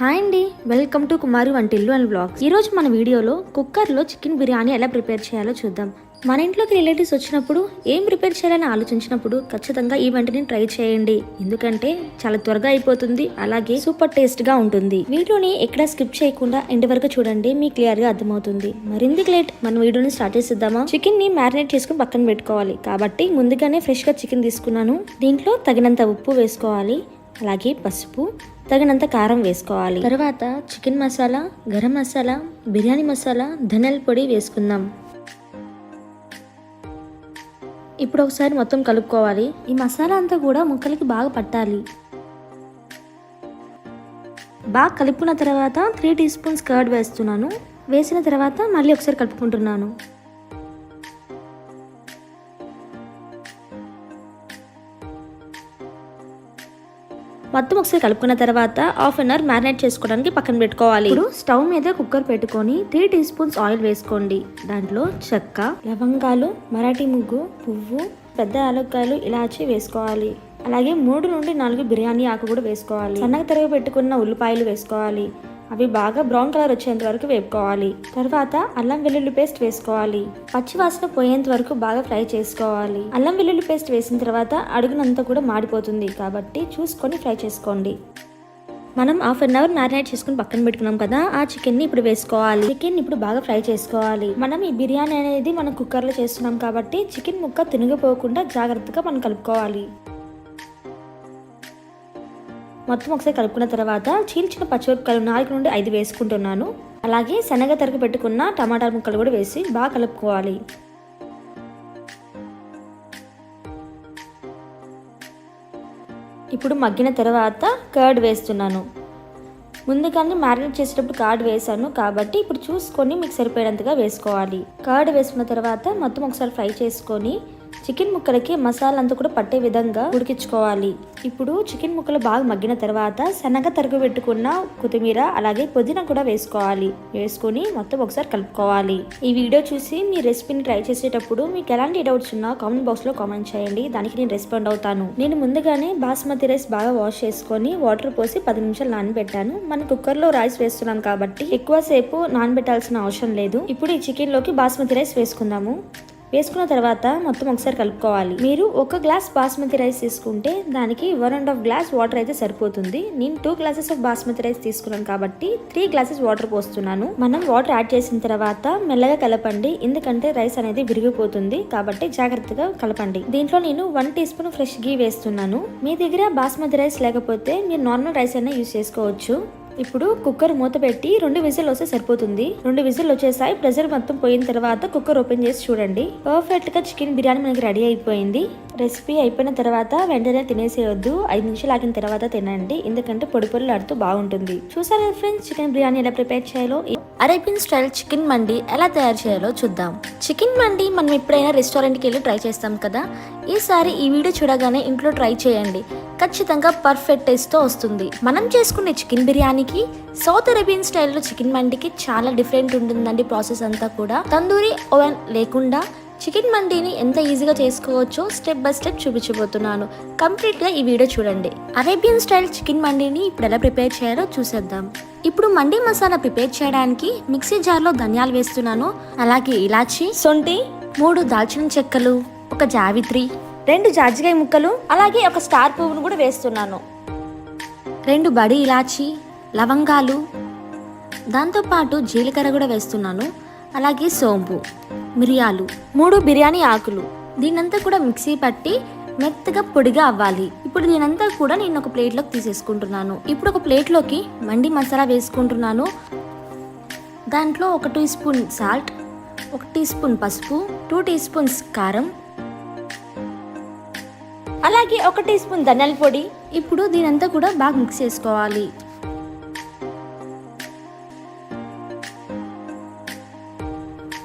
Hi అండి. Welcome to కుమారి వంటిల్లు and blog ఈ రోజు మన వీడియోలో కుక్కర్లో చికెన్ బిర్యానీ ఎలా ప్రిపేర్ చేయాలో చూద్దాం. మన ఇంట్లోకి రిలేటివ్స్ వచ్చినప్పుడు ఏం ప్రిపేర్ చేయాలని ఆలోచించినప్పుడు ఖచ్చితంగా ఈ వంటని ట్రై చేయండి. ఎందుకంటే చాలా త్వరగా అయిపోతుంది అలాగే సూపర్ టేస్ట్గా ఉంటుంది. వీడియోని ఎక్కడ స్కిప్ చేయకుండా ఎండ్ వరకు చూడండి మీకు క్లియర్గా అర్థమవుతుంది. మరింది లేట్ మన వీడియోని స్టార్ట్ చేసిద్దామా? చికెన్ని మ్యారినేట్ చేసుకుని పక్కన పెట్టుకోవాలి. కాబట్టి ముందుగానే ఫ్రెష్గా చికెన్ తీసుకున్నాను. దీంట్లో తగినంత ఉప్పు వేసుకోవాలి. అలాగే పసుపు తగినంత కారం వేసుకోవాలి. తర్వాత చికెన్ మసాలా గరం మసాలా బిర్యానీ మసాలా ధనియాల పొడి వేసుకుందాం. ఇప్పుడు ఒకసారి మొత్తం కలుపుకోవాలి. ఈ మసాలా అంతా కూడా ముక్కలకి బాగా పట్టాలి. బాగా కలుపుకున్న తర్వాత త్రీ టీ స్పూన్స్ కర్డ్ వేస్తున్నాను. వేసిన తర్వాత మళ్ళీ ఒకసారి కలుపుకుంటున్నాను. మొత్తం ఒకసారి కలుపుకున్న తర్వాత హాఫ్ అన్ అవర్ మ్యారినేట్ చేసుకోవడానికి పక్కన పెట్టుకోవాలి. ఇప్పుడు స్టవ్ మీద కుక్కర్ పెట్టుకొని త్రీ టీ స్పూన్స్ ఆయిల్ వేసుకోండి. దాంట్లో చెక్క లవంగాలు మరాఠీ ముగ్గు పువ్వు పెద్ద యాలక్కాయలు ఇలాచి వేసుకోవాలి. అలాగే మూడు నుండి నాలుగు బిర్యానీ ఆకు కూడా వేసుకోవాలి. సన్నగా తరిగి పెట్టుకున్న ఉల్లిపాయలు వేసుకోవాలి. అవి బాగా బ్రౌన్ కలర్ వచ్చేంత వరకు వేపుకోవాలి. తర్వాత అల్లం వెల్లుల్లి పేస్ట్ వేసుకోవాలి. పచ్చి వాసన పోయేంత వరకు బాగా ఫ్రై చేసుకోవాలి. అల్లం వెల్లుల్లి పేస్ట్ వేసిన తర్వాత అడుగునంతా కూడా మాడిపోతుంది కాబట్టి చూసుకొని ఫ్రై చేసుకోండి. మనం హాఫ్ అన్ అవర్ మ్యారినేట్ చేసుకుని పక్కన పెట్టుకున్నాం కదా ఆ చికెన్ని ఇప్పుడు వేసుకోవాలి. చికెన్ ఇప్పుడు బాగా ఫ్రై చేసుకోవాలి. మనం ఈ బిర్యానీ అనేది మనం కుక్కర్లో చేస్తున్నాం కాబట్టి చికెన్ ముక్క తినిగిపోకుండా జాగ్రత్తగా మనం కలుపుకోవాలి. మొత్తం ఒకసారి కలుపుకున్న తర్వాత చీల్చిన పచ్చిమిరపకాయలు నాలుగు నుండి ఐదు వేసుకుంటున్నాను. అలాగే శనగ తరిగి పెట్టుకున్న టమాటా ముక్కలు కూడా వేసి బాగా కలుపుకోవాలి. ఇప్పుడు మగ్గిన తర్వాత కర్డ్ వేస్తున్నాను. ముందుగానే మ్యారినేట్ చేసేటప్పుడు కర్డ్ వేసాను కాబట్టి ఇప్పుడు చూసుకొని మీకు సరిపోయేంతగా వేసుకోవాలి. కర్డ్ వేసుకున్న తర్వాత మొత్తం ఒకసారి ఫ్రై చేసుకొని చికెన్ ముక్కలకి మసాలా అంతా కూడా పట్టే విధంగా ఉడికించుకోవాలి. ఇప్పుడు చికెన్ ముక్కలు బాగా మగ్గిన తర్వాత సన్నగా తరుగు పెట్టుకున్న కొత్తిమీర అలాగే పుదీనా కూడా వేసుకోవాలి. వేసుకొని మొత్తం ఒకసారి కలుపుకోవాలి. ఈ వీడియో చూసి మీ రెసిపీని ట్రై చేసేటప్పుడు మీకు ఎలాంటి డౌట్స్ ఉన్నా కామెంట్ బాక్స్లో కామెంట్ చేయండి. దానికి నేను రెస్పాండ్ అవుతాను. నేను ముందుగానే బాస్మతి రైస్ బాగా వాష్ చేసుకొని వాటర్ పోసి పది నిమిషాలు నానబెట్టాను. మన కుక్కర్లో రైస్ వేస్తున్నాం కాబట్టి ఎక్కువసేపు నానబెట్టాల్సిన అవసరం లేదు. ఇప్పుడు ఈ చికెన్లోకి బాస్మతి రైస్ వేసుకుందాము. వేసుకున్న తర్వాత మొత్తం ఒకసారి కలుపుకోవాలి. మీరు ఒక గ్లాస్ బాస్మతి రైస్ తీసుకుంటే దానికి one and half glass water అయితే సరిపోతుంది. నేను two glasses of basmati rice తీసుకున్నాను కాబట్టి త్రీ గ్లాసెస్ వాటర్ పోస్తున్నాను. మనం వాటర్ యాడ్ చేసిన తర్వాత మెల్లగా కలపండి. ఎందుకంటే రైస్ అనేది విరిగిపోతుంది కాబట్టి జాగ్రత్తగా కలపండి. దీంట్లో నేను వన్ టీ స్పూన్ ఫ్రెష్ గీ వేస్తున్నాను. మీ దగ్గర బాస్మతి రైస్ లేకపోతే మీరు నార్మల్ రైస్ అయినా యూస్ చేసుకోవచ్చు. ఇప్పుడు కుక్కర్ మూత పెట్టి రెండు విజిల్ వస్తే సరిపోతుంది. రెండు విజిల్ వచ్చేసాయి. ప్రెషర్ మొత్తం పోయిన తర్వాత కుక్కర్ ఓపెన్ చేసి చూడండి. పర్ఫెక్ట్గా చికెన్ బిర్యానీ మనకి రెడీ అయిపోయింది. రెసిపీ అయిపోయిన తర్వాత వెంటనే తినేసేయొద్దు. ఐదు నిమిషాలు ఆగిన తర్వాత తినండి. ఎందుకంటే పొడి పొడిలు ఆడుతూ బాగుంటుంది. చూసారా ఫ్రెండ్స్ చికెన్ బిర్యానీ ఎలా ప్రిపేర్ చేయాలో? అరేబియన్ స్టైల్ చికెన్ మండి ఎలా తయారు చేయాలో చూద్దాం. చికెన్ మండి మనం ఎప్పుడైనా రెస్టారెంట్కి వెళ్ళి ట్రై చేస్తాం కదా? ఈసారి ఈ వీడియో చూడగానే ఇంట్లో ట్రై చేయండి. ఖచ్చితంగా పర్ఫెక్ట్ టేస్ట్తో వస్తుంది. మనం చేసుకునే చికెన్ బిర్యానీకి సౌత్ అరేబియన్ స్టైల్లో చికెన్ మండికి చాలా డిఫరెంట్ ఉంటుందండి ప్రాసెస్ అంతా కూడా. తందూరి ఓవెన్ లేకుండా చికెన్ మండీని ఎంత ఈజీగా చేసుకోవచ్చో స్టెప్ బై స్టెప్ చూపించబోతున్నాను. కంప్లీట్గా ఈ వీడియో చూడండి. అరేబియన్ స్టైల్ చికెన్ మండీని ఇప్పుడు ఎలా ప్రిపేర్ చేయాలో చూసేద్దాం. ఇప్పుడు మండీ మసాలా ప్రిపేర్ చేయడానికి మిక్సీ జార్లో ధనియాలు వేస్తున్నాను. అలాగే ఇలాచి సొంటి మూడు దాల్చిన చెక్కలు ఒక జావిత్రి రెండు జాజికాయ ముక్కలు అలాగే ఒక స్టార్ పువ్వును కూడా వేస్తున్నాను. రెండు బడి ఇలాచి లవంగాలు దాంతోపాటు జీలకర్ర కూడా వేస్తున్నాను. అలాగే సోంపు మిరియాలు మూడు బిర్యానీ ఆకులు. దీనంతా కూడా మిక్సీ పట్టి మెత్తగా పొడిగా అవ్వాలి. ఇప్పుడు దీనంతా కూడా నేను ఒక ప్లేట్లోకి తీసేసుకుంటున్నాను. ఇప్పుడు ఒక ప్లేట్లోకి మండి మసాలా వేసుకుంటున్నాను. దాంట్లో ఒక టీ స్పూన్ సాల్ట్ ఒక టీ స్పూన్ పసుపు టూ టీ స్పూన్స్ కారం. అలాగే ఒక టీ స్పూన్ ధనియాల పొడి. ఇప్పుడు దీనంతా కూడా బాగా మిక్స్ చేసుకోవాలి.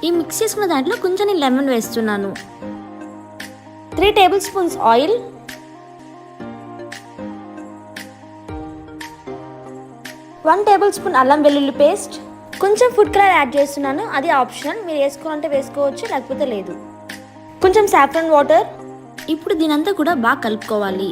ఈ మిక్స్ చేసుకున్న దాంట్లో కొంచెం నేను లెమన్ వేస్తున్నాను. Three tablespoons oil one tablespoon అల్లం వెల్లుల్లి పేస్ట్ కొంచెం ఫుడ్ కలర్ యాడ్ చేస్తున్నాను. అది ఆప్షన్ మీరు వేసుకోవాలంటే వేసుకోవచ్చు లేకపోతే లేదు. కొంచెం సాఫ్రన్ వాటర్ ఇప్పుడు దీనంతా కూడా బాగా కలుపుకోవాలి.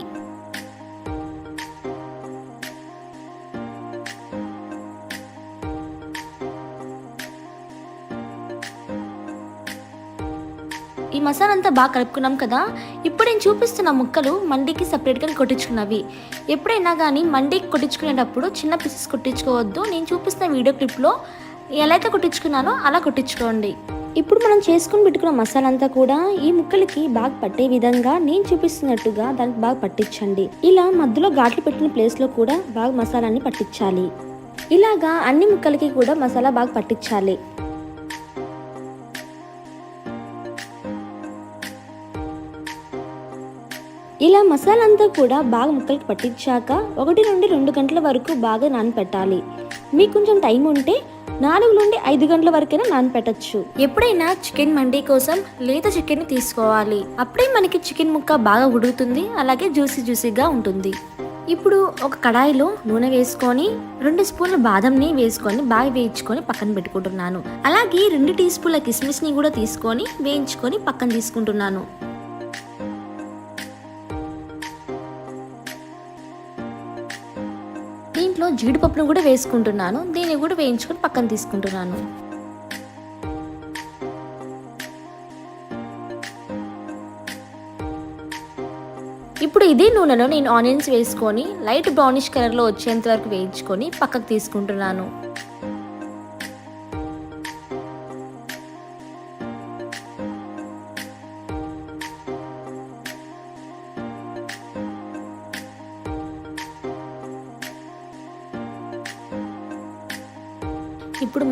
మసాలా అంతా బాగా కలుపుకున్నాం కదా ఇప్పుడు నేను చూపిస్తున్న ముక్కలు మండీకి సపరేట్గా కొట్టించుకున్నవి. ఎప్పుడైనా కానీ మండీకి కొట్టించుకునేటప్పుడు చిన్న పీసెస్ కొట్టించుకోవద్దు. నేను చూపిస్తున్న వీడియో క్లిప్లో ఎలా అయితే కొట్టించుకున్నానో అలా కొట్టించుకోండి. ఇప్పుడు మనం చేసుకుని పెట్టుకున్న మసాలా అంతా కూడా ఈ ముక్కలకి బాగా పట్టే విధంగా నేను చూపిస్తున్నట్టుగా దానికి బాగా పట్టించండి. ఇలా మధ్యలో ఘాట్లు పెట్టిన ప్లేస్లో కూడా బాగా మసాలాన్ని పట్టించాలి. ఇలాగా అన్ని ముక్కలకి కూడా మసాలా బాగా పట్టించాలి. ఇలా మసాలా అంతా కూడా బాగా ముక్కలకు పట్టించాక ఒకటి నుండి రెండు గంటల వరకు బాగా నానపెట్టాలి. మీకు కొంచెం టైం ఉంటే నాలుగు నుండి ఐదు గంటల వరకైనా నానపెట్టచ్చు. ఎప్పుడైనా చికెన్ మండీ కోసం లేత చికెన్ తీసుకోవాలి. అప్పుడే మనకి చికెన్ ముక్క బాగా ఉడుకుతుంది అలాగే జ్యూసీ జ్యూసీగా ఉంటుంది. ఇప్పుడు ఒక కడాయిలో నూనె వేసుకొని రెండు స్పూన్ల బాదంని వేసుకొని బాగా వేయించుకొని పక్కన పెట్టుకుంటున్నాను. అలాగే రెండు టీ స్పూన్ల కిస్మిస్ని కూడా తీసుకొని వేయించుకొని పక్కన తీసుకుంటున్నాను. దీంట్లో జీడిపప్పును కూడా వేసుకుంటున్నాను. దీన్ని కూడా వేయించుకొని పక్కన తీసుకుంటున్నాను. ఇప్పుడు ఇదే నూనెలో నేను ఆనియన్స్ వేసుకొని లైట్ బ్రౌనిష్ కలర్లో వచ్చేంత వరకు వేయించుకొని పక్కకు తీసుకుంటున్నాను.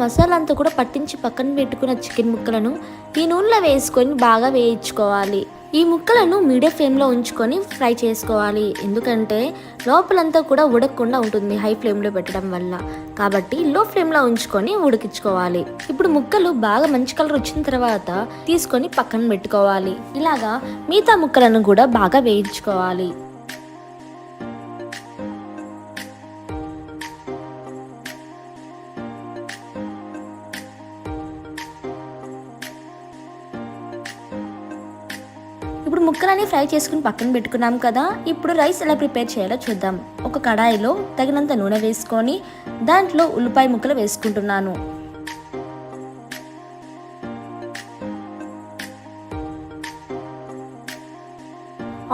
మసాలా అంతా కూడా పట్టించి పక్కన పెట్టుకున్న చికెన్ ముక్కలను ఈ నూనెలో వేసుకొని బాగా వేయించుకోవాలి. ఈ ముక్కలను మీడియం ఫ్లేమ్లో ఉంచుకొని ఫ్రై చేసుకోవాలి. ఎందుకంటే లోపలంతా కూడా ఉడకకుండా ఉంటుంది హై ఫ్లేమ్లో పెట్టడం వల్ల. కాబట్టి లో ఫ్లేమ్లో ఉంచుకొని ఉడికించుకోవాలి. ఇప్పుడు ముక్కలు బాగా మంచి కలర్ వచ్చిన తర్వాత తీసుకొని పక్కన పెట్టుకోవాలి. ఇలాగా మిగతా ముక్కలను కూడా బాగా వేయించుకోవాలి. ఇప్పుడు ఫ్రై చేసుకుని పక్కన పెట్టుకున్నాం కదా ఇప్పుడు రైస్ ఎలా ప్రిపేర్ చేయాలో చూద్దాం. ఒక కడాయిలో తగినంత నూనె వేసుకొని దాంట్లో ఉల్లిపాయ ముక్కలు వేసుకుంటున్నాను.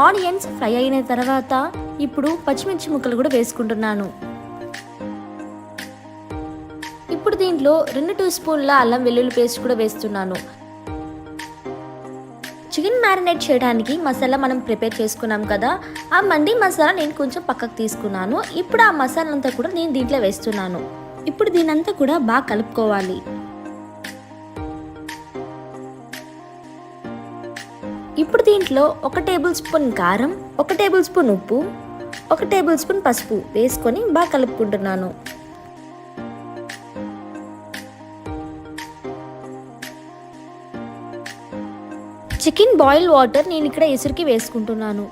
ఆనియన్స్ ఫ్రై అయిన తర్వాత ఇప్పుడు పచ్చిమిర్చి ముక్కలు కూడా వేసుకుంటున్నాను. ఇప్పుడు దీంట్లో రెండు టీ స్పూన్ల అల్లం వెల్లుల్లి పేస్ట్ కూడా వేస్తున్నాను. మ్యారినేట్ చేయడానికి మసాలా మనం ప్రిపేర్ చేసుకున్నాం కదా ఆ మండి మసాలా నేను కొంచెం పక్కకు తీసుకున్నాను. ఇప్పుడు ఆ మసాలా అంతా కూడా నేను దీంట్లో వేస్తున్నాను. ఇప్పుడు దీనంతా కూడా బాగా కలుపుకోవాలి. ఇప్పుడు దీంట్లో ఒక టేబుల్ స్పూన్ కారం ఒక టేబుల్ స్పూన్ ఉప్పు ఒక టేబుల్ స్పూన్ పసుపు వేసుకొని బాగా కలుపుకుంటున్నాను. చికెన్ బాయిల్ వాటర్ నేను ఇక్కడ ఎసురుకి వేసుకుంటున్నాను.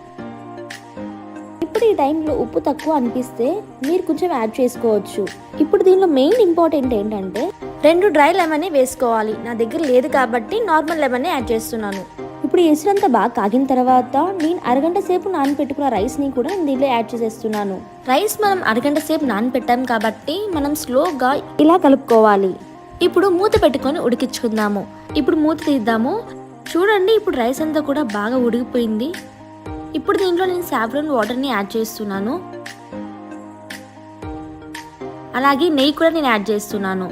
ఇప్పుడు ఈ టైంలో ఉప్పు తక్కువ అనిపిస్తే మీరు కొంచెం యాడ్ చేసుకోవచ్చు. ఇప్పుడు దీనిలో మెయిన్ ఇంపార్టెంట్ ఏంటంటే రెండు డ్రై లెమనే వేసుకోవాలి. నా దగ్గర లేదు కాబట్టి నార్మల్ లెమనే యాడ్ చేస్తున్నాను. ఇప్పుడు ఎసురంతా బాగా కాగిన తర్వాత నేను అరగంట సేపు నానబెట్టుకున్న రైస్ని కూడా నేను దీనిలో యాడ్ చేసేస్తున్నాను. రైస్ మనం అరగంట సేపు నానపెట్టాం కాబట్టి మనం స్లోగా ఇలా కలుపుకోవాలి. ఇప్పుడు మూత పెట్టుకొని ఉడికించుకుందాము. ఇప్పుడు మూత తీద్దాము. చూడండి ఇప్పుడు రైస్ అంతా కూడా బాగా ఉడికిపోయింది. ఇప్పుడు దీంట్లో నేను సాఫ్రన్ వాటర్ని యాడ్ చేస్తున్నాను. అలాగే నెయ్యి కూడా నేను యాడ్ చేస్తున్నాను.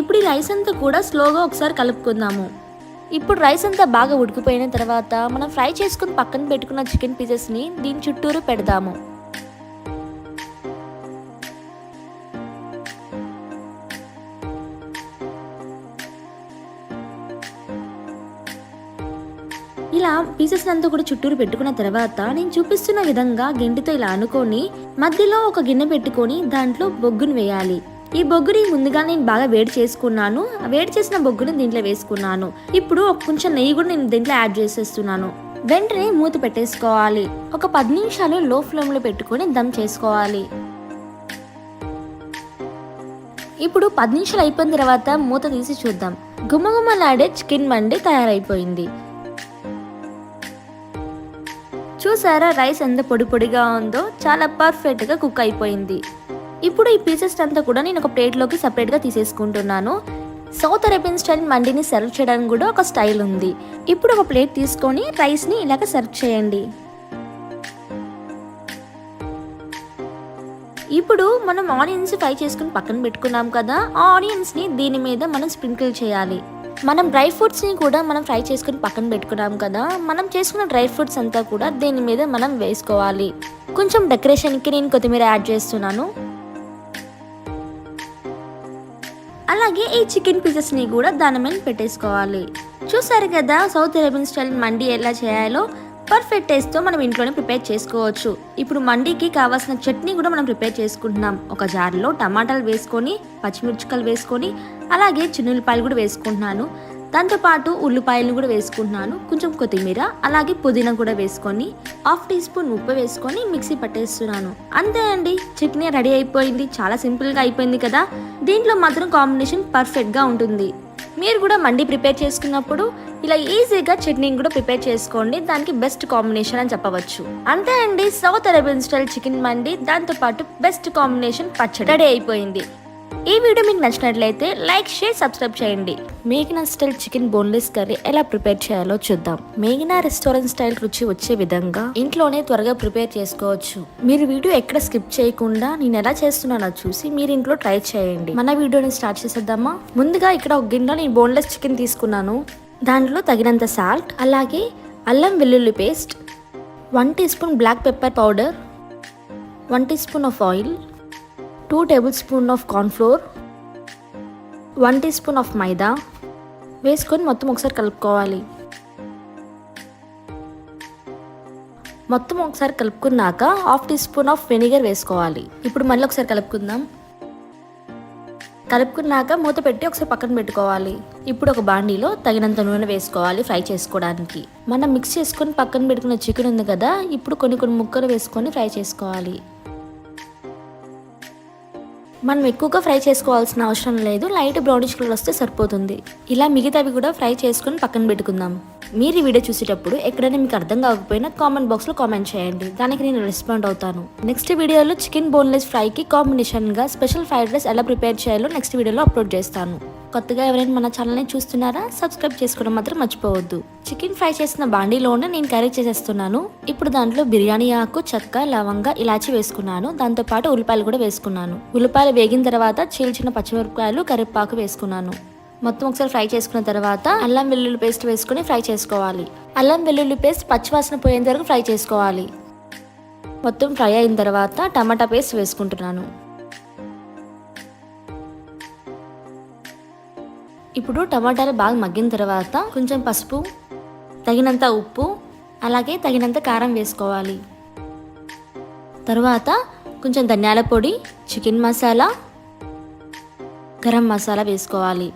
ఇప్పుడు ఈ రైస్ అంతా కూడా స్లోగా ఒకసారి కలుపుకుందాము. ఇప్పుడు రైస్ అంతా బాగా ఉడికిపోయిన తర్వాత మనం ఫ్రై చేసుకుని పక్కన పెట్టుకున్న చికెన్ పీసెస్ని దీని చుట్టూరు పెడదాము. ఇలా పీసెస్ అంతా కూడా చుట్టూరు పెట్టుకున్న తర్వాత నేను చూపిస్తున్న విధంగా గిండితో ఇలా అనుకొని మధ్యలో ఒక గిన్నె పెట్టుకొని దాంట్లో బొగ్గును వేయాలి. ఈ బొగ్గుని ముందుగా నేను బాగా వేడి చేసుకున్నాను. వేడి చేసిన బొగ్గుని దీంట్లో వేసుకున్నాను. ఇప్పుడు ఒక కొంచెం నెయ్యి కూడా నేను దీంట్లో యాడ్ చేసేస్తున్నాను. వెంటనే మూత పెట్టేసుకోవాలి. ఒక పది నిమిషాలు లో ఫ్లేమ్లో పెట్టుకొని దమ్ చేసుకోవాలి. ఇప్పుడు పది నిమిషాలు అయిపోయిన తర్వాత మూత తీసి చూద్దాం. గుమ్మగుమ్మలాడే చికెన్ మండి తయారైపోయింది. చూసారా రైస్ ఎంత పొడి పొడిగా ఉందో చాలా పర్ఫెక్ట్గా కుక్ అయిపోయింది. ఇప్పుడు ఈ పీసెస్ అంతా కూడా నేను ఒక ప్లేట్లోకి సపరేట్గా తీసేసుకుంటున్నాను. సౌత్ అరేబియన్ స్టైల్ మండిని సర్వ్ చేయడానికి కూడా ఒక స్టైల్ ఉంది. ఇప్పుడు ఒక ప్లేట్ తీసుకొని రైస్ని ఇలాగ సర్వ్ చేయండి. ఇప్పుడు మనం ఆనియన్స్ ఫ్రై చేసుకుని పక్కన పెట్టుకున్నాం కదా ఆ ఆనియన్స్ని దీని మీద మనం స్ప్రింకిల్ చేయాలి. మనం డ్రై ఫ్రూట్స్ని కూడా మనం ఫ్రై చేసుకుని పక్కన పెట్టుకున్నాం కదా మనం చేసుకున్న డ్రై ఫ్రూట్స్ అంతా కూడా దీని మీద మనం వేసుకోవాలి. కొంచెం డెకరేషన్కి నేను కొత్తిమీర యాడ్ చేస్తున్నాను. అలాగే ఈ చికెన్ పీసెస్ని కూడా దాని మీద పెట్టేసుకోవాలి. చూసారు కదా సౌత్ అరేబియన్ స్టైల్ మండి ఎలా చేయాలో పర్ఫెక్ట్ టేస్ట్తో మనం ఇంట్లోనే ప్రిపేర్ చేసుకోవచ్చు. ఇప్పుడు మండీకి కావాల్సిన చట్నీ కూడా మనం ప్రిపేర్ చేసుకుంటున్నాం. ఒక జార్లో టమాటాలు వేసుకొని పచ్చిమిర్చికలు వేసుకొని అలాగే చిన్నులపాయలు కూడా వేసుకుంటున్నాను. దాంతోపాటు ఉల్లిపాయలు కూడా వేసుకుంటున్నాను. కొంచెం కొత్తిమీర అలాగే పుదీనా కూడా వేసుకొని హాఫ్ టీ స్పూన్ ఉప్పు వేసుకొని మిక్సీ పట్టేస్తున్నాను. అంతే అండి. చట్నీ రెడీ అయిపోయింది. చాలా సింపుల్గా అయిపోయింది కదా. దీంట్లో మాత్రం కాంబినేషన్ పర్ఫెక్ట్గా ఉంటుంది. మీరు కూడా మండి ప్రిపేర్ చేసుకున్నప్పుడు ఇలా ఈజీగా చట్నీ కూడా ప్రిపేర్ చేసుకోండి. దానికి బెస్ట్ కాంబినేషన్ అని చెప్పవచ్చు. అంతే అండి. South Arabian style chicken mandi దాంతోపాటు బెస్ట్ కాంబినేషన్ పచ్చడి. రెడీ అయిపోయింది. ఈ వీడియో మీకు నచ్చినట్లయితే లైక్ షేర్ సబ్స్క్రైబ్ చేయండి. మేఘనా స్టైల్ చికెన్ బోన్లెస్ కర్రీ ఎలా ప్రిపేర్ చేయాలో చూద్దాం. మేఘనా రెస్టారెంట్ స్టైల్ రుచి వచ్చే విధంగా ఇంట్లోనే త్వరగా ప్రిపేర్ చేసుకోవచ్చు. మీరు వీడియో ఎక్కడ స్కిప్ చేయకుండా నేను ఎలా చేస్తున్నానో చూసి మీరు ఇంట్లో ట్రై చేయండి. మన వీడియోని స్టార్ట్ చేసేద్దామా? ముందుగా ఇక్కడ ఒక గిన్నెలో నేను బోన్లెస్ చికెన్ తీసుకున్నాను. దాంట్లో తగినంత సాల్ట్ అలాగే అల్లం వెల్లుల్లి paste one teaspoon black pepper powder one teaspoon of oil two tablespoon of cornflour one teaspoon of maida వేసుకొని మొత్తం ఒకసారి కలుపుకోవాలి. మొత్తం ఒకసారి కలుపుకున్నాక half teaspoon of vinegar వేసుకోవాలి. ఇప్పుడు మళ్ళీ ఒకసారి కలుపుకుందాం. కలుపుకున్నాక మూత పెట్టి ఒకసారి పక్కన పెట్టుకోవాలి. ఇప్పుడు ఒక బాండీలో తగినంత నూనె వేసుకోవాలి ఫ్రై చేసుకోవడానికి. మనం మిక్స్ చేసుకొని పక్కన పెట్టుకున్న చికెన్ ఉంది కదా ఇప్పుడు కొన్ని కొన్ని ముక్కలు వేసుకొని ఫ్రై చేసుకోవాలి. మనం ఎక్కువగా ఫ్రై చేసుకోవాల్సిన అవసరం లేదు. లైట్ బ్రౌనిష్ కలర్ వస్తే సరిపోతుంది. ఇలా మిగతావి కూడా ఫ్రై చేసుకొని పక్కన పెట్టుకుందాం. మీరు ఈ వీడియో చూసేటప్పుడు ఎక్కడైనా మీకు అర్థం కాకపోయినా కామెంట్ బాక్స్లో కామెంట్ చేయండి. దానికి నేను రెస్పాండ్ అవుతాను. నెక్స్ట్ వీడియోలో చికెన్ బోన్లెస్ ఫ్రైకి కాంబినేషన్గా స్పెషల్ ఫ్రైడ్ రైస్ ఎలా ప్రిపేర్ చేయాలో నెక్స్ట్ వీడియోలో అప్లోడ్ చేస్తాను. కొత్తగా ఎవరైనా మన ఛానల్ని చూస్తున్నారా? సబ్స్క్రైబ్ చేసుకోవడం మాత్రం మర్చిపోవద్దు. చికెన్ ఫ్రై చేసిన బాండీలోనే నేను కర్రీ చేసేస్తున్నాను. ఇప్పుడు దాంట్లో బిర్యానీ ఆకు చెక్క లవంగ ఇలాచి వేసుకున్నాను. దాంతోపాటు ఉల్లిపాయలు కూడా వేసుకున్నాను. ఉల్లిపాయలు వేగిన తర్వాత చీల్చిన పచ్చిమిరపకాయలు కరివేపాకు వేసుకున్నాను. మొత్తం ఒకసారి ఫ్రై చేసుకున్న తర్వాత అల్లం వెల్లుల్లి పేస్ట్ వేసుకుని ఫ్రై చేసుకోవాలి. అల్లం వెల్లుల్లి పేస్ట్ పచ్చివాసన పోయేంత వరకు ఫ్రై చేసుకోవాలి. మొత్తం ఫ్రై అయిన తర్వాత టమాటా పేస్ట్ వేసుకుంటున్నాను. ఇప్పుడు టమాటాలు బాగా మగ్గిన తర్వాత కొంచెం పసుపు తగినంత ఉప్పు అలాగే తగినంత కారం వేసుకోవాలి. తర్వాత కొంచెం ధనియాల పొడి చికెన్ మసాలా గరం మసాలా వేసుకోవాలి.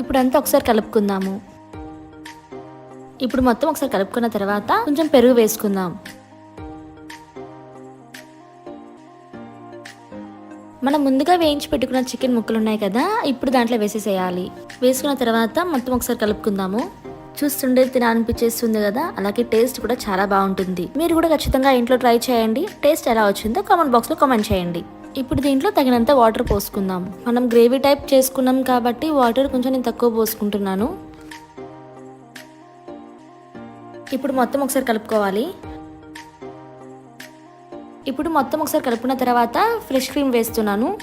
ఇప్పుడు అంతా ఒకసారి కలుపుకుందాము. ఇప్పుడు మొత్తం ఒకసారి కలుపుకున్న తర్వాత కొంచెం పెరుగు వేసుకుందాం. మనం ముందుగా వేయించి పెట్టుకున్న చికెన్ ముక్కలు ఉన్నాయి కదా ఇప్పుడు దాంట్లో వేసేసేయాలి. వేసుకున్న తర్వాత మొత్తం ఒకసారి కలుపుకుందాము. చూస్తుండే తినాలనిపించేస్తుంది కదా అలాగే టేస్ట్ కూడా చాలా బాగుంటుంది. మీరు కూడా ఖచ్చితంగా ఇంట్లో ట్రై చేయండి. టేస్ట్ ఎలా వచ్చిందో కామెంట్ బాక్స్లో కామెంట్ చేయండి. ఇప్పుడు దీంట్లో తగినంత వాటర్ పోసుకుందాం. మనం గ్రేవీ టైప్ చేసుకున్నాం కాబట్టి వాటర్ కొంచెం నేను తక్కువ పోసుకుంటున్నాను. ఇప్పుడు మొత్తం ఒకసారి కలుపుకోవాలి. ఇప్పుడు మొత్తం ఒకసారి కలుపుకున్న తర్వాత ఫ్రెష్ క్రీమ్ వేస్తున్నాను.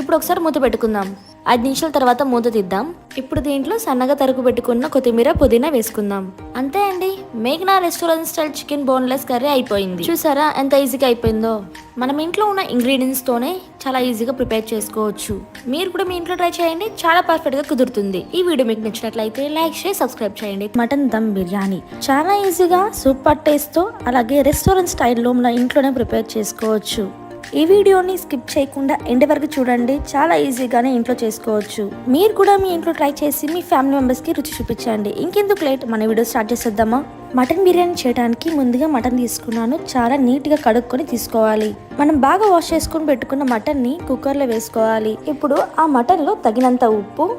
ఇప్పుడు ఒకసారి మూత పెట్టుకుందాం. ఐదు నిమిషాల తర్వాత మూత తీద్దాం. ఇప్పుడు దీంట్లో సన్నగా తరుగు పెట్టుకున్న కొత్తిమీర పుదీనా వేసుకుందాం. అంతే అండి. మేఘనా restaurant style chicken boneless curry అయిపోయింది. చూసారా ఎంత ఈజీగా అయిపోయిందో? మనం ఇంట్లో ఉన్న ఇంగ్రీడియంట్స్ తోనే చాలా ఈజీగా ప్రిపేర్ చేసుకోవచ్చు. మీరు కూడా మీ ఇంట్లో ట్రై చేయండి. చాలా పర్ఫెక్ట్గా కుదురుతుంది. ఈ వీడియో మీకు నచ్చినట్లయితే లైక్ చేసి సబ్స్క్రైబ్ చేయండి. మటన్ దమ్ బిర్యానీ. చాలా ఈజీగా సూపర్ టేస్ట్తో అలాగే రెస్టారెంట్ స్టైల్లో మన ఇంట్లోనే ప్రిపేర్ చేసుకోవచ్చు. ఈ వీడియోని స్కిప్ చేయకుండా ఎండ్ వరకు చూడండి. చాలా ఈజీగానే ఇంట్లో చేసుకోవచ్చు. మీరు కూడా మీ ఇంట్లో ట్రై చేసి మీ ఫ్యామిలీ మెంబర్స్కి రుచి చూపించండి. ఇంకెందుకు లేట్? మన వీడియో స్టార్ట్ చేసేద్దామా? మటన్ బిర్యానీ చేయడానికి ముందుగా మటన్ తీసుకున్నాను. చాలా నీట్గా కడుక్కొని తీసుకోవాలి. మనం బాగా వాష్ చేసుకొని పెట్టుకున్న మటన్ని కుక్కర్లో వేసుకోవాలి. ఇప్పుడు ఆ మటన్లో తగినంత ఉప్పు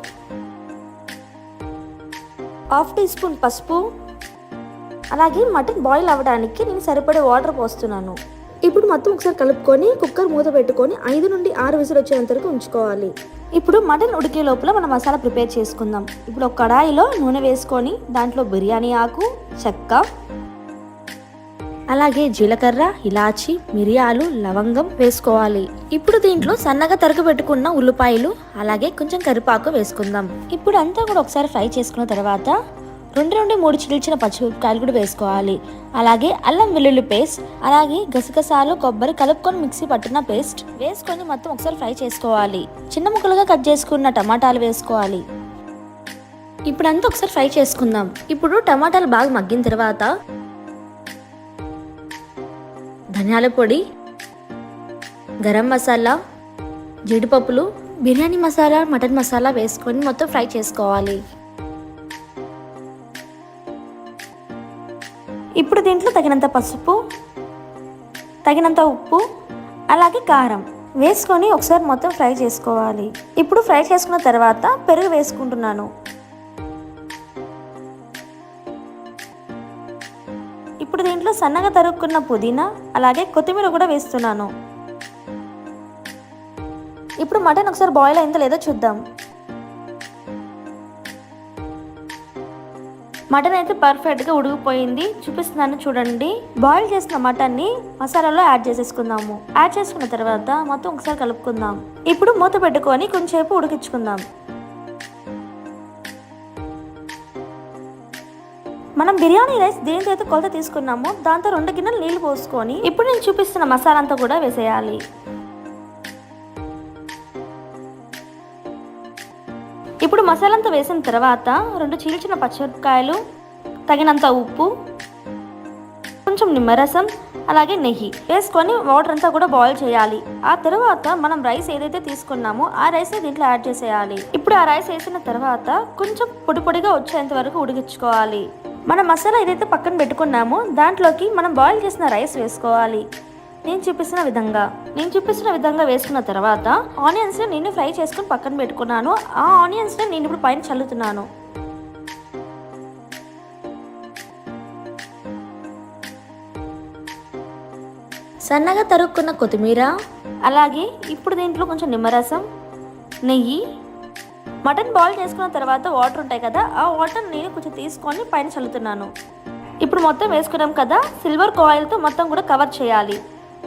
హాఫ్ టీ స్పూన్ పసుపు అలాగే మటన్ బాయిల్ అవ్వడానికి నేను సరిపడే వాటర్ పోస్తున్నాను. ఇప్పుడు మొత్తం ఒకసారి కలుపుకొని కుక్కర్ మూత పెట్టుకొని ఐదు నుండి ఆరు విసులు వచ్చేంత వరకు ఉంచుకోవాలి. ఇప్పుడు మటన్ ఉడికే లోపల మనం మసాలా ప్రిపేర్ చేసుకుందాం. ఇప్పుడు ఒక కడాయిలో నూనె వేసుకొని దాంట్లో బిర్యానీ ఆకు చెక్క అలాగే జీలకర్ర ఇలాచి మిరియాలు లవంగం వేసుకోవాలి. ఇప్పుడు దీంట్లో సన్నగా తరుగు పెట్టుకున్న ఉల్లిపాయలు అలాగే కొంచెం కరిపాకు వేసుకుందాం. ఇప్పుడు అంతా కూడా ఒకసారి ఫ్రై చేసుకున్న తర్వాత రెండు నుండి మూడు చిల్చిన పచ్చిమిరపకాయలు కూడా వేసుకోవాలి. అలాగే అల్లం వెల్లుల్లి పేస్ట్ అలాగే గసగసాలు కొబ్బరి కలుపుకొని మిక్సీ పట్టిన పేస్ట్ వేసుకొని మొత్తం ఒకసారి ఫ్రై చేసుకోవాలి. చిన్న ముక్కలుగా కట్ చేసుకున్న టమాటాలు వేసుకోవాలి. ఇప్పుడు అంతా ఒకసారి ఫ్రై చేసుకుందాం. ఇప్పుడు టమాటాలు బాగా మగ్గిన తర్వాత ధనియాల పొడి గరం మసాలా జీడిపప్పులు బిర్యానీ మసాలా మటన్ మసాలా వేసుకొని మొత్తం ఫ్రై చేసుకోవాలి. ఇప్పుడు దీంట్లో తగినంత పసుపు తగినంత ఉప్పు అలాగే కారం వేసుకొని ఒకసారి మొత్తం ఫ్రై చేసుకోవాలి. ఇప్పుడు ఫ్రై చేసుకున్న తర్వాత పెరుగు వేసుకుంటున్నాను. ఇప్పుడు దీంట్లో సన్నగా తరుక్కున్న పుదీనా అలాగే కొత్తిమీర కూడా వేస్తున్నాను. ఇప్పుడు మటన్ ఒకసారి బాయిల్ అయిందో లేదో చూద్దాం. మటన్ అయితే పర్ఫెక్ట్గా ఉడికిపోయింది. చూపిస్తున్నాను చూడండి. బాయిల్ చేసిన మటన్ని మసాలాలో యాడ్ చేసేసుకుందాము. యాడ్ చేసుకున్న తర్వాత మొత్తం ఒకసారి కలుపుకుందాం. ఇప్పుడు మూత పెట్టుకొని కొంచెంసేపు ఉడికించుకుందాం. మనం బిర్యానీ రైస్ దేనితో అయితే కొలత తీసుకున్నామో దాంతో రెండు గిన్నెలు నీళ్ళు పోసుకొని ఇప్పుడు నేను చూపిస్తున్న మసాలా అంతా కూడా వేసేయాలి. ఇప్పుడు మసాలంతా వేసిన తర్వాత రెండు చీల్చిన పచ్చిమిరపకాయలు తగినంత ఉప్పు కొంచెం నిమ్మరసం అలాగే నెయ్యి వేసుకొని వాటర్ అంతా కూడా బాయిల్ చేయాలి. ఆ తర్వాత మనం రైస్ ఏదైతే తీసుకున్నామో ఆ రైస్ని దీంట్లో యాడ్ చేసేయాలి. ఇప్పుడు ఆ రైస్ వేసిన తర్వాత కొంచెం పొడి పొడిగా వచ్చేంత వరకు ఉడికించుకోవాలి. మన మసాలా ఏదైతే పక్కన పెట్టుకున్నామో దాంట్లోకి మనం బాయిల్ చేసిన రైస్ వేసుకోవాలి. నేను చూపిస్తున్న విధంగా నేను చూపిస్తున్న విధంగా వేసుకున్న తర్వాత ఆనియన్స్ని నేను ఫ్రై చేసుకుని పక్కన పెట్టుకున్నాను. ఆ ఆనియన్స్ని నేను ఇప్పుడు పైన చల్లుతున్నాను. సన్నగా తరుక్కున్న కొత్తిమీర అలాగే ఇప్పుడు దీంట్లో కొంచెం నిమ్మరసం నెయ్యి మటన్ బాయిల్ చేసుకున్న తర్వాత వాటర్ ఉంటాయి కదా ఆ వాటర్ నేను కొంచెం తీసుకొని పైన చల్లుతున్నాను. ఇప్పుడు మొత్తం వేసుకున్నాం కదా సిల్వర్ కాయిల్తో మొత్తం కూడా కవర్ చేయాలి.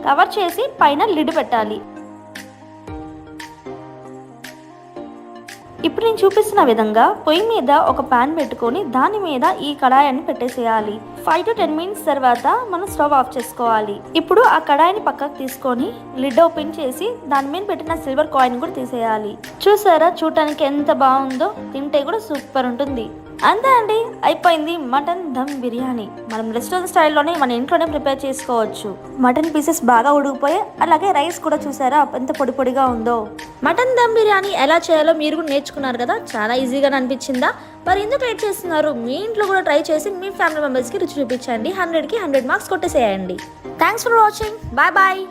కవర్ చేసి పైన లిడ్ పెట్టాలి. ఇప్పుడు నేను చూపిస్తున్న విధంగా పొయ్యి మీద ఒక పాన్ పెట్టుకొని దాని మీద ఈ కడాయిని పెట్టేసేయాలి. ఫైవ్ టు టెన్ మినిట్స్ తర్వాత మనం స్టవ్ ఆఫ్ చేసుకోవాలి. ఇప్పుడు ఆ కడాయిని పక్కకు తీసుకొని లిడ్ ఓపెన్ చేసి దాని మీద పెట్టిన సిల్వర్ కాయిన్ కూడా తీసేయాలి. చూసారా? చూడటానికి ఎంత బాగుందో? తింటే కూడా సూపర్ ఉంటుంది. అంతే అండి అయిపోయింది. మటన్ దమ్ బిర్యానీ. మనం రెస్టారెంట్ స్టైల్లోనే మన ఇంట్లోనే ప్రిపేర్ చేసుకోవచ్చు. మటన్ పీసెస్ బాగా ఉడికిపోయాయి. అలాగే రైస్ కూడా చూసారా ఎంత పొడి పొడిగా ఉందో. మటన్ దమ్ బిర్యానీ ఎలా చేయాలో మీరు కూడా నేర్చుకున్నారు కదా చాలా ఈజీగా అనిపించిందా? మరి ఎందుకు లేట్ చేస్తున్నారు? మీ ఇంట్లో కూడా ట్రై చేసి మీ ఫ్యామిలీ మెంబర్స్కి రుచి చూపించండి. హండ్రెడ్కి hundred marks కొట్టేసేయండి. Thanks for watching bye bye